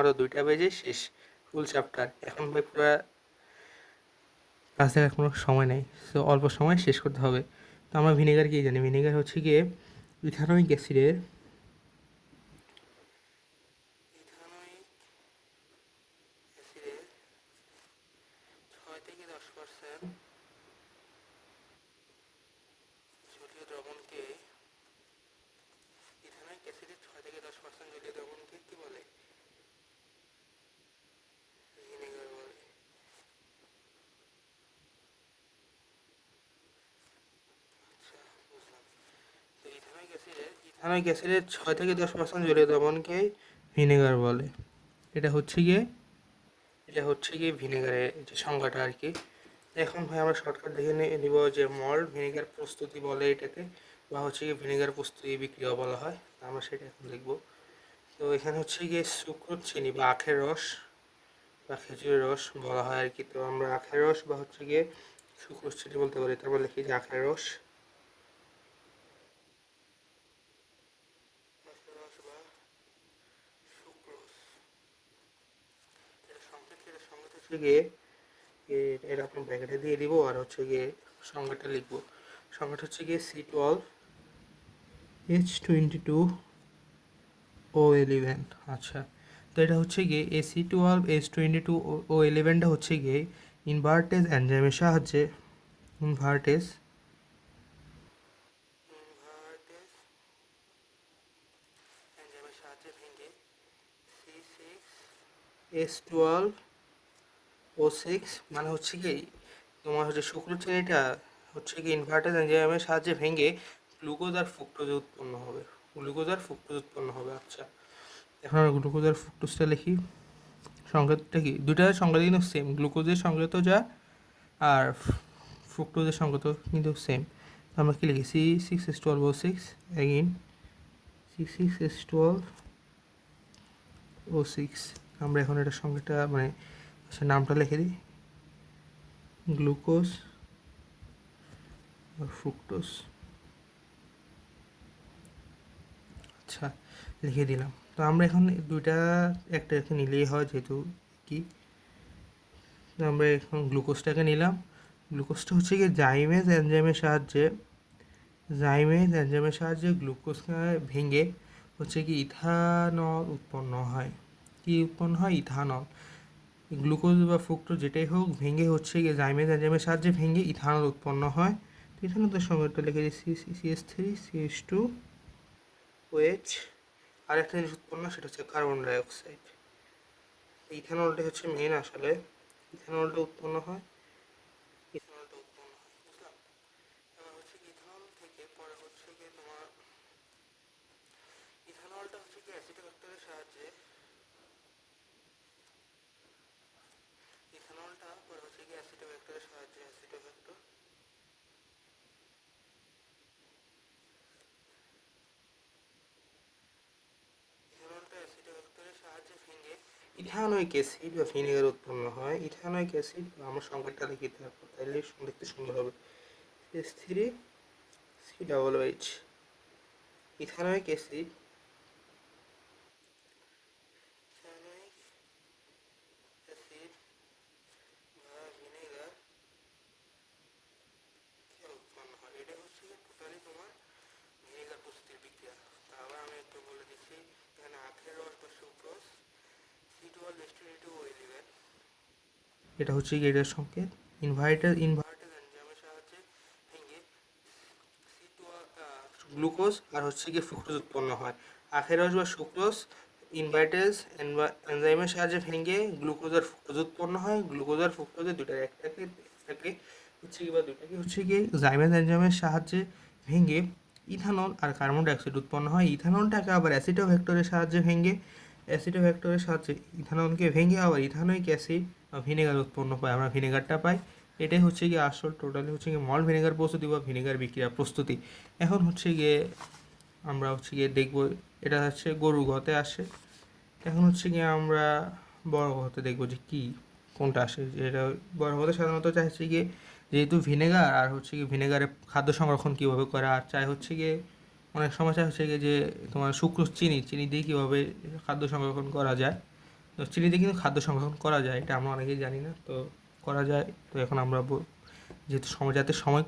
মাত্র দুইটা বেজে শেষ। ফুল চ্যাপ্টার এখন ভাই পুরো দেখার কোনো সময় নেই। সো অল্প সময় শেষ করতে হবে। তো আমরা ভিনেগার কি জানি? ভিনেগার হচ্ছে গিয়ে ইথানোইক অ্যাসিডের থেকে দশ পার্সেন্ট জলীয় দ্রবণকে ইথানোইক অ্যাসিডের ছয় থেকে দশ পার্সেন্ট জলীয় দ্রবণকে কি বলে ভিনেগার বলে আচ্ছা বুঝলাম অ্যাসিডের ইথানোইক ছয় থেকে দশ পার্সেন্ট জলীয় দ্রবণকে ভিনেগার বলে। এটা হচ্ছে গিয়ে, এটা হচ্ছে গিয়ে ভিনেগারের যে সংজ্ঞাটা আর কি। এখন ভাই আমরা শর্টকাট দেখে নিব যে মল্ট ভিনেগার প্রস্তুতি বলে এটাকে, বা হচ্ছে গিয়ে ভিনেগার প্রস্তুতি বিক্রিয়া বলা হয়। আমরা সেটা এখন দেখব। তো এখানে হচ্ছে গিয়ে সুক্রোজ চিনি বা আখের রস, বা খেজুরের রস বলা হয় আর কি। তো আমরা আখের রস বা হচ্ছে গিয়ে সুক্রোজ চিনি বলতে পারি। তারপর লিখি যে আখের রস। হচ্ছে গিয়ে এরকম ব্যাগটা দিয়ে দিব আর হচ্ছে গিয়ে সংখ্যাটা লিখব। সংখ্যাটা হচ্ছে গিয়ে C twelve H twenty two O eleven আচ্ছা তো এটা হচ্ছে গিয়ে এ C twelve H twenty two O এলিভেনটা হচ্ছে গিয়ে ইনভার্টেজ অ্যানজামের সাহায্যে ইনভার্টেজ S12 ও সিক্স মানে হচ্ছে কি তোমার হচ্ছে শুক্র চিনিটা হচ্ছে কি ইনভার্টার এনজাইমের সাহায্যে ভেঙে গ্লুকোজ আর ফ্রুক্টোজ উৎপন্ন হবে। গ্লুকোজ আর ফ্রুক্টোজ উৎপন্ন হবে আচ্ছা। এখন আমরা গ্লুকোজ আর ফ্রুক্টোজটা লিখি। সংকেতটা কি? দুটার সংকেত কিন্তু সেম গ্লুকোজের সংকেত যা আর ফ্রুক্টোজের সংকেত কিন্তু সেম আমরা কি লিখি? C six S twelve O six again C six S twelve O six আমরা এখন এটা সংকেতটা মানে আচ্ছা নামটা লিখে দিই। Glucose fructose. আচ্ছা লিখে দিলাম। তো আমরা এখন দুইটা একটা একটা নিলেই হয় যেহেতু কি? আমরা এখন গ্লুকোজটাকে নিলাম। গ্লুকোজটা হচ্ছে কি জাইমেজ এনজাইমের সাহায্যে, জাইমেজ এনজাইমের সাহায্যে গ্লুকোজকে ভেঙে হচ্ছে কি ইথানল উৎপন্ন হয়। কি উৎপন্ন হয়? ইথানল। গ্লুকোজ বা ফ্রুক্টোজ যেটাই হোক, ভেঙে হচ্ছে গিয়ে জাইমেজ এনজাইমের সাহায্যে ভেঙে ইথানল উৎপন্ন হয়। তো ইথানলের তো লিখে দিই C S three C S two OH আর একটা জিনিস উৎপন্ন, সেটা হচ্ছে কার্বন ডাইঅক্সাইড। ইথানলটা হচ্ছে মেন আসলে, ইথানলটা উৎপন্ন হয় ইথানলটা উৎপন্ন হয় বুঝলাম এবার হচ্ছে কি ইথানল থেকে পরে হচ্ছে গিয়ে তোমার ইথানলটা হচ্ছে কি অ্যাসিডোফ্যাক্টরের সাহায্যে ইথানলটা পরে হচ্ছে কি অ্যাসিডোফ্যাক্টরের সাহায্যে অ্যাসিডোফ্যাক্টর ইথানলটা অ্যাসিডোফ্যাক্টরের সাহায্যে ভেঙে ইথানোইক অ্যাসিড বা ভিনেগার উৎপন্ন হয়। ইথানোয়িক অ্যাসিড আমরা সংকেতটা লিখি থাকব তাহলে দেখতে সুন্দর হবে। S three C double H ethanoic acid ethanoic acid বা ভিনেগার কে উৎপন্ন হয় এটা হচ্ছে টোটালি তোমার ভিনেগার প্রস্তুতির বিক্রিয়া তারপর আমি একটু বলে দিচ্ছি এখানে আখের রস বা sucrose C twelve S twenty two O eleven এটা হচ্ছে কি এটার সংকেত। ইনভার্টার ইনভার্টার এনজাইমের সাহায্যে ভেঙে গ্লুকোজ আর হচ্ছে গিয়ে ফ্রুক্টোজ উৎপন্ন হয়। আখের রস বা সুক্রোজ ইনভার্টেজ এনজাইমের সাহায্যে ভেঙে গ্লুকোজ আর ফ্রুক্টোজ উৎপন্ন হয়। গ্লুকোজ আর ফ্রুক্টোজের দুটার একটাকে একটাকে হচ্ছে কি বা দুটাকে হচ্ছে গিয়ে জাইমেজ এনজাইমের সাহায্যে ভেঙে ইথানল আর কার্বন ডাইঅক্সাইড উৎপন্ন হয়। ইথানলটাকে আবার অ্যাসিডো ভেক্টরের সাহায্যে ভেঙে অ্যাসিডো ভেক্টরের সাহায্যে ইথানলকে ভেঙে আবার ইথানোইক অ্যাসিড ভিনেগার উৎপন্ন পাই আমরা ভিনেগারটা পাই। এটাই হচ্ছে গিয়ে আসল টোটালি হচ্ছে গিয়ে মল ভিনেগার প্রস্তুতি বা ভিনেগার বিক্রিয়া প্রস্তুতি। এখন হচ্ছে গিয়ে আমরা হচ্ছে গিয়ে দেখব, এটা হচ্ছে গরু ঘতে আসে। এখন হচ্ছে গিয়ে আমরা বড় ঘতে দেখব যে কী, কোনটা আসে। এটা বড় ঘতে সাধারণত চাইছে গিয়ে যেহেতু ভিনেগার আর হচ্ছে গিয়ে ভিনেগারে খাদ্য সংরক্ষণ কীভাবে করে, আর চাই হচ্ছে গিয়ে অনেক চাই হচ্ছে গিয়ে যে তোমার সুক্রোজ চিনি চিনি দিয়ে কীভাবে খাদ্য সংরক্ষণ করা যায়। তো চিলিতে কিন্তু খাদ্য সংরক্ষণ করা যায়, এটা আমরা অনেকেই জানি না, তো করা যায়। তো এখন আমরা যেহেতু সময় যাতে সময়